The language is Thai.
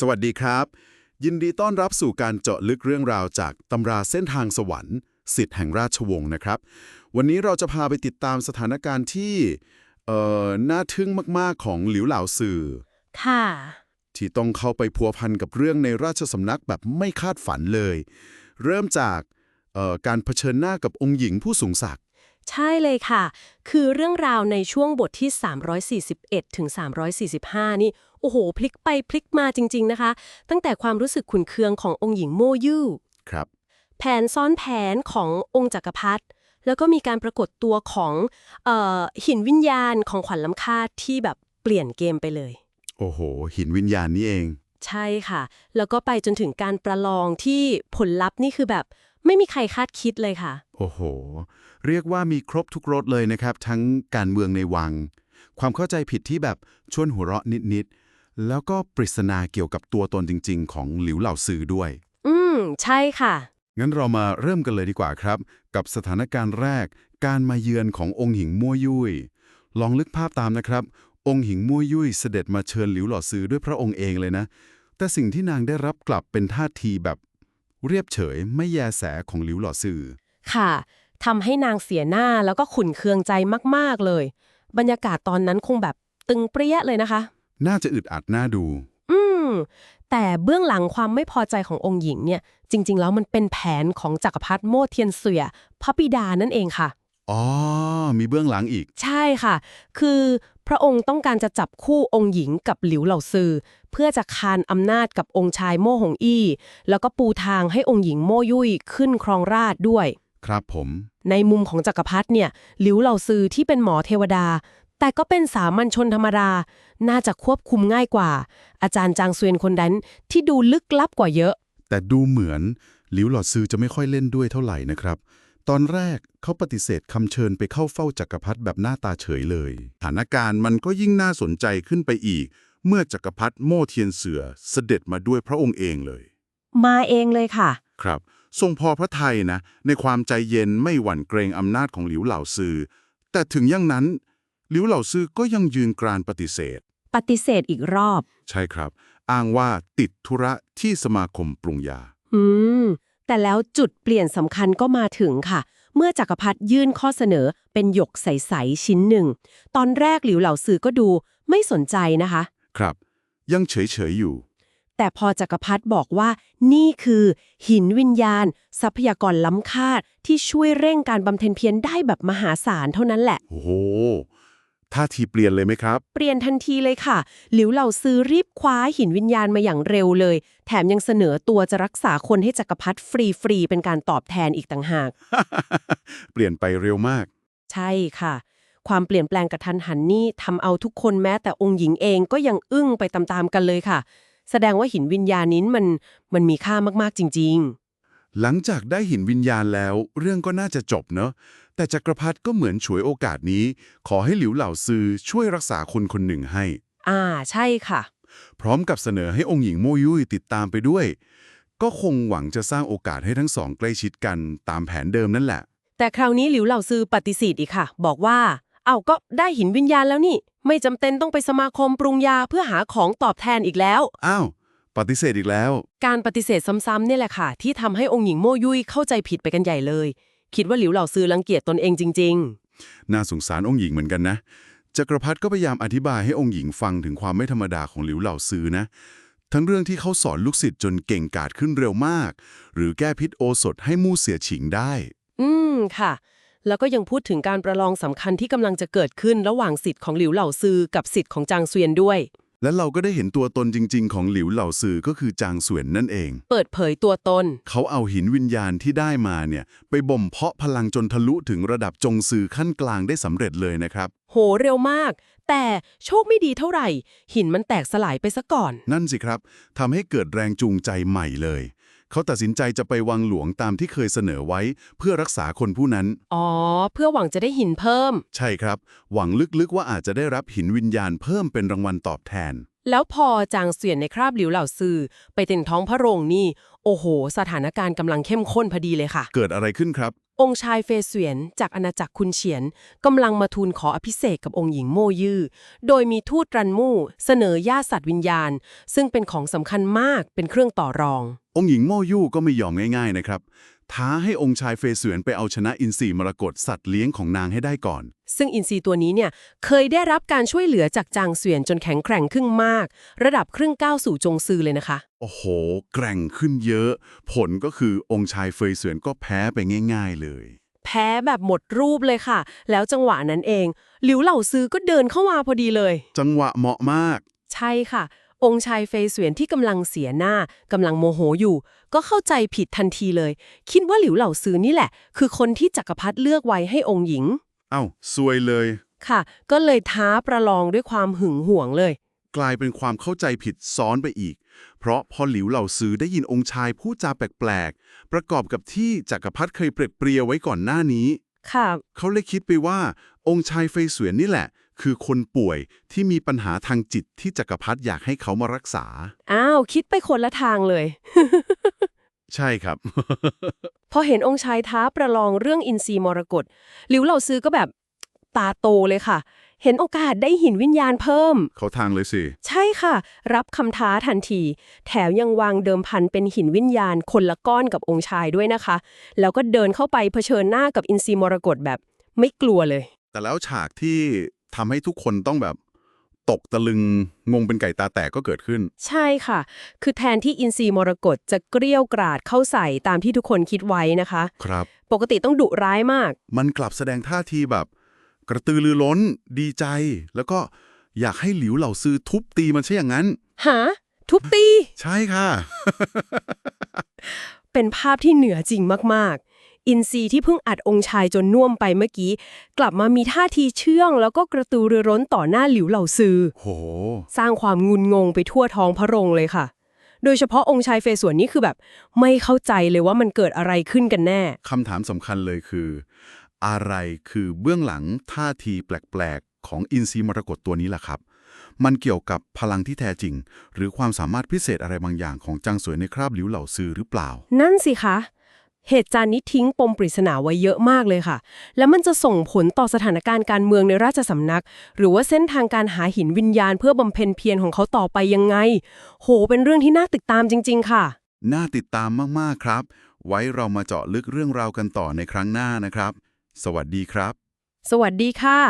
สวัสดีครับ ยินดีต้อนรับสู่การเจาะลึกเรื่องราวจากตำราเส้นทางสวรรค์สิทธิ์แห่งราชวงศ์นะครับ วันนี้เราจะพาไปติดตามสถานการณ์ที่เอ่อน่าทึ่งมากๆของหลิวเหล่าสื่อ ค่ะ ที่ต้องเข้าไปพัวพันกับเรื่องในราชสำนักแบบไม่คาดฝันเลย เริ่มจากเอ่อการเผชิญหน้ากับองค์หญิงผู้สูงศักดิ์ ใช่เลยค่ะ คือเรื่องราวในช่วงบทที่ 341 ถึง 345 นี่ โอ้โห พลิกไปพลิกมาจริง ๆ นะคะ ตั้งแต่ความรู้สึกขุนเคืองขององค์หญิงโมยู่ครับ แผนซ้อนแผนขององค์จักรพรรดิแล้วก็มีการปรากฏตัวของเออหินวิญญาณของขวัญล้ำค่าที่แบบเปลี่ยนเกมไปเลย โอ้โห หินวิญญาณนี่เอง ใช่ค่ะ แล้วก็ไปจนถึงการประลองที่ผลลัพธ์นี่คือแบบ ไม่มีใครคาดคิดเลยค่ะ โอ้โห เรียกว่ามีครบทุกรสเลยนะครับ ทั้งการเมืองในวัง ความเข้าใจผิดที่แบบชวนหัวเราะนิดๆแล้วก็ปริศนาเกี่ยวกับตัวตนจริง ๆ ของหลิวเหล่าซือด้วย อืม ใช่ค่ะ งั้นเรามาเริ่มกันเลยดีกว่าครับ กับสถานการณ์แรก การมาเยือนขององค์หญิงมั่วยุย้ยลองลึกภาพตามนะครับ องค์หญิงมั่วยุ้ยเสด็จมาเชิญหลิวหล่อซือด้วยพระองค์เองเลยนะ แต่สิ่งที่นางได้รับกลับเป็นท่าทีแบบ เรียบเฉยไม่แยแสของหลิวหล่อซือค่ะทำให้นางเสียหน้าแล้วก็ขุนเคืองใจมากๆเลย บรรยากาศตอนนั้นคงแบบตึงเปรี้ยเลยนะคะ น่าจะอึดอัดน่าดู อืม แต่เบื้องหลังความไม่พอใจขององค์หญิงเนี่ย จริง ๆ แล้วมันเป็นแผนของจักรพรรดิโมเทียนเสวียพระบิดานั่นเองค่ะ อ๋อ มีเบื้องหลังอีก ใช่ค่ะ คือพ ระองค์ต้องการจะจับคู่องค์หญิงกับหลิวเหล่าซือ เพื่อจะคานอำนาจกับองค์ชายโม่หงอี้ แล้วก็ปูทางให้องค์หญิงโม่ยุ้ยขึ้นครองราชย์ด้วย ครับผม ในมุมของจักรพรรดิเนี่ยหลิวเหล่าซือที่เป็นหมอเทวดา แต่ก็เป็นสามัญชนธรรมดา น่าจะควบคุมง่ายกว่า อาจารย์จางเซวียนคนนั้นที่ดูลึกลับกว่าเยอะ แต่ดูเหมือนหลิวหลอดซือจะไม่ค่อยเล่นด้วยเท่าไหร่นะครับ ตอนแรกเขาปฏิเสธคำเชิญไปเข้าเฝ้าจักรพรรดิแบบหน้าตาเฉยเลยสถานการณ์มันก็ยิ่งน่าสนใจขึ้นไปอีก เมื่อจักรพรรดิโม่เทียนเสือเสด็จมาด้วยพระองค์เองเลย มาเองเลยค่ะ ครับ ทรงพอพระทัยนะ ในความใจเย็นไม่หวั่นเกรงอำนาจของหลิวเหล่าซือ แต่ถึงอย่างนั้น หลิวเหล่าซือก็ยังยืนกรานปฏิเสธ ปฏิเสธอีกรอบ ใช่ครับ อ้างว่าติดธุระที่สมาคมปรุงยา อืม แต่แล้วจุดเปลี่ยนสำคัญก็มาถึงค่ะ เมื่อจักรพรรดิยื่นข้อเสนอเป็นหยกใส ๆ ชิ้นหนึ่ง ตอนแรกหลิวเหล่าซือก็ดูไม่สนใจนะคะ ครับ ยังเฉย ๆ อยู่ แต่พอจักรพรรดิบอกว่านี่คือ หินวิญญาณ ทรัพยากรล้ำค่าที่ช่วยเร่งการบำเพ็ญเพียรได้แบบมหาศาลเท่านั้นแหละ โอ้โห ท่าทีเปลี่ยนเลยไหมครับ เปลี่ยนทันทีเลยค่ะ หลิวเหล่าซื้อรีบคว้าหินวิญญาณมาอย่างเร็วเลย แถมยังเสนอตัวจะรักษาคนให้จักรพรรดิฟรีๆ เป็นการตอบแทนอีกต่างหาก เปลี่ยนไปเร็วมาก ใช่ค่ะ ความเปลี่ยนแปลงกระทันหันนี่ทำเอาทุกคนแม้แต่องค์หญิงเองก็ยังอึ้งไปตามๆกันเลยค่ะ แสดงว่าหินวิญญาณนี้มันมันมีค่ามากๆจริง หลังจากได้หินวิญญาณแล้ว เรื่องก็น่าจะจบเนอะแต่จักรพรรดิก็เหมือนฉวยโอกาสนี้ ขอให้หลิวเหล่าซือช่วยรักษาคนคนหนึ่งให้ๆอ่าใช่ค่ะ พร้อมกับเสนอให้องค์หญิงโมยุยติดตามไปด้วย ก็คงหวังจะสร้างโอกาสให้ทั้งสองใกล้ชิดกันตามแผนเดิมนั่นแหละ แต่คราวนี้หลิวเหล่าซือปฏิเสธอีกค่ะ บอกว่า เอาก็ได้หินวิญญาณแล้วนี่ ไม่จำเป็นต้องไปสมาคมปรุงยาเพื่อหาของตอบแทนอีกแล้ว อ้าว ปฏิเสธอีกแล้ว การปฏิเสธซ้ำๆเนี่ยแหละค่ะ ที่ทำให้องค์หญิงโมยุยเข้าใจผิดไปกันใหญ่เลย คิดว่าหลิวเหล่าซือรังเกียจตนเองจริง น่าสงสารองค์หญิงเหมือนกันนะจักรพรรดิก็พยายามอธิบายให้องค์หญิงฟังถึงความไม่ธรรมดาของหลิวเหล่าซือนะ ทั้งเรื่องที่เขาสอนลูกศิษย์จนเก่งกาจขึ้นเร็วมาก หรือแก้พิษโอสถให้มู่เสียฉิงได้ ๆ อืมค่ะ แล้วก็ยังพูดถึงการประลองสำคัญที่กำลังจะเกิดขึ้นระหว่างสิทธิ์ของหลิวเหล่าซือกับสิทธิ์ของจางเซวียนด้วย และเราก็ได้เห็นตัวตนจริง ๆ ของหลิวเหล่าซือก็คือจางเสวียนนั่นเอง เปิดเผยตัวตน เขาเอาหินวิญญาณที่ได้มาเนี่ย ไปบ่มเพาะพลังจนทะลุถึงระดับจงซือขั้นกลางได้สำเร็จเลยนะครับ โหเร็วมาก แต่โชคไม่ดีเท่าไหร่ หินมันแตกสลายไปซะก่อน นั่นสิครับทำให้เกิดแรงจูงใจใหม่เลย เขาตัดสินใจจะไปวังหลวงตามที่เคยเสนอไว้ เพื่อรักษาคนผู้นั้น อ๋อ เพื่อหวังจะได้หินเพิ่ม ใช่ครับ หวังลึกๆว่าอาจจะได้รับหินวิญญาณเพิ่มเป็นรางวัลตอบแทน แล้วพอจางเสวียนในคราบหลิวเหล่าซือไปถึงท้องพระโรงนี่ โอ้โห สถานการณ์กำลังเข้มข้นพอดีเลยค่ะ เกิดอะไรขึ้นครับ องค์ชายเฟยเสวียน จากอาณาจักรคุนเฉียนกำลังมาทูลขออภิเษกกับองค์หญิงโมยื่อโดยมีทูตรันมู่ เสนอญาติสัตว์วิญญาณ ซึ่งเป็นของสำคัญมากเป็นเครื่องต่อรอง องค์หญิงโมยู่ก็ไม่ยอมง่ายๆนะครับ ท้าให้องค์ชายเฟยเสวียนไปเอาชนะอินทรีมรกตสัตว์เลี้ยงของนางให้ได้ก่อน ซึ่งอินทรีตัวนี้เนี่ยเคยได้รับการช่วยเหลือจากจางเสวียนจนแข็งแกร่งขึ้นมาก ระดับครึ่งก้าวสู่จงซือเลยนะคะ โอ้โห แกร่งขึ้นเยอะ ผลก็คือองค์ชายเฟยเสวียนก็แพ้ไปง่าย ๆ เลย แพ้แบบหมดรูปเลยค่ะ แล้วจังหวะนั้นเอง หลิวเหล่าซื้อก็เดินเข้ามาพอดีเลย จังหวะเหมาะมาก ใช่ค่ะ องค์ชายเฟยเสวียนที่กำลังเสียหน้ากำลังโมโหอยู่ ก็เข้าใจผิดทันทีเลย คิดว่าหลิวเหล่าซื้อนี่แหละ คือคนที่จักรพรรดิเลือกไว้ให้องค์หญิง เอ้าซวยเลย ค่ะ ก็เลยท้าประลองด้วยความหึงหวงเลย กลายเป็นความเข้าใจผิดซ้อนไปอีก เพราะพอหลิวเหล่าซือได้ยินองค์ชายพูดจาแปลกๆ ประกอบกับที่จักรพรรดิเคยเปรียบเปรียไว้ก่อนหน้านี้ ค่ะ เขาเลยคิดไปว่า องค์ชายเฟยเสวียนนี่แหละ คือคนป่วยที่มีปัญหาทางจิตที่จักรพรรดิอยากให้เขามารักษา อ้าว คิดไปคนละทางเลย ใช่ครับ พอเห็นองค์ชายท้าประลองเรื่องอินทรีย์มรกตหลิวเหล่าซื้อก็แบบตาโตเลยค่ะ เห็นโอกาสได้หินวิญญาณเพิ่ม เขาทางเลยสิ ใช่ค่ะ รับคำท้าทันที แถมยังวางเดิมพันเป็นหินวิญญาณคนละก้อนกับองค์ชายด้วยนะคะ แล้วก็เดินเข้าไปเผชิญหน้ากับอินทรีย์มรกตแบบ ไม่กลัวเลย แต่แล้วฉากที่ทำให้ทุกคนต้องแบบตกตะลึงงงเป็นไก่ตาแตกก็เกิดขึ้น ใช่ค่ะ คือแทนที่อินทรีย์มรกตจะเกลี้ยวกราดเข้าใส่ตามที่ทุกคนคิดไว้นะคะ ครับ ปกติต้องดุร้ายมาก มันกลับแสดงท่าทีแบบ กระตือรือร้น ดีใจ แล้วก็อยากให้หลิวเหล่าซื้อทุบตีมันใช่อย่างนั้น หา ทุบตี ใช่ค่ะ เป็นภาพที่เหนือจริงมากๆ อินซีย์ที่เพิ่งอัดองค์ชายจนน่วมไปเมื่อกี้ กลับมามีท่าทีเชื่อง แล้วก็กระตือรือร้นต่อหน้าหลิวเหล่าซือโห สร้างความงุนงงไปทั่วท้องพระโรงเลยค่ะ โดยเฉพาะองค์ชายเฟยสวนนี่คือแบบ ไม่เข้าใจเลยว่ามันเกิดอะไรขึ้นกันแน่ คำถามสำคัญเลยคือ อะไรคือเบื้องหลังท่าทีแปลกๆ ของอินทรีย์มรกตตัวนี้ล่ะครับ มันเกี่ยวกับพลังที่แท้จริง หรือความสามารถพิเศษอะไรบางอย่างของจางสวยในคราบหลิวเหล่าซือหรือเปล่า นั่นสิคะ เหตุการณ์นี้ทิ้งปมปริศนาไว้เยอะมากเลยค่ะ แล้วมันจะส่งผลต่อสถานการณ์การเมืองในราชสำนัก หรือว่าเส้นทางการหาหินวิญญาณเพื่อบำเพ็ญเพียรของเขาต่อไปยังไง โห เป็นเรื่องที่น่าติดตามจริง ๆ ค่ะ น่าติดตามมากๆครับ ไว้เรามาเจาะลึกเรื่องราวกันต่อในครั้งหน้านะครับ สวัสดีครับ สวัสดีค่ะ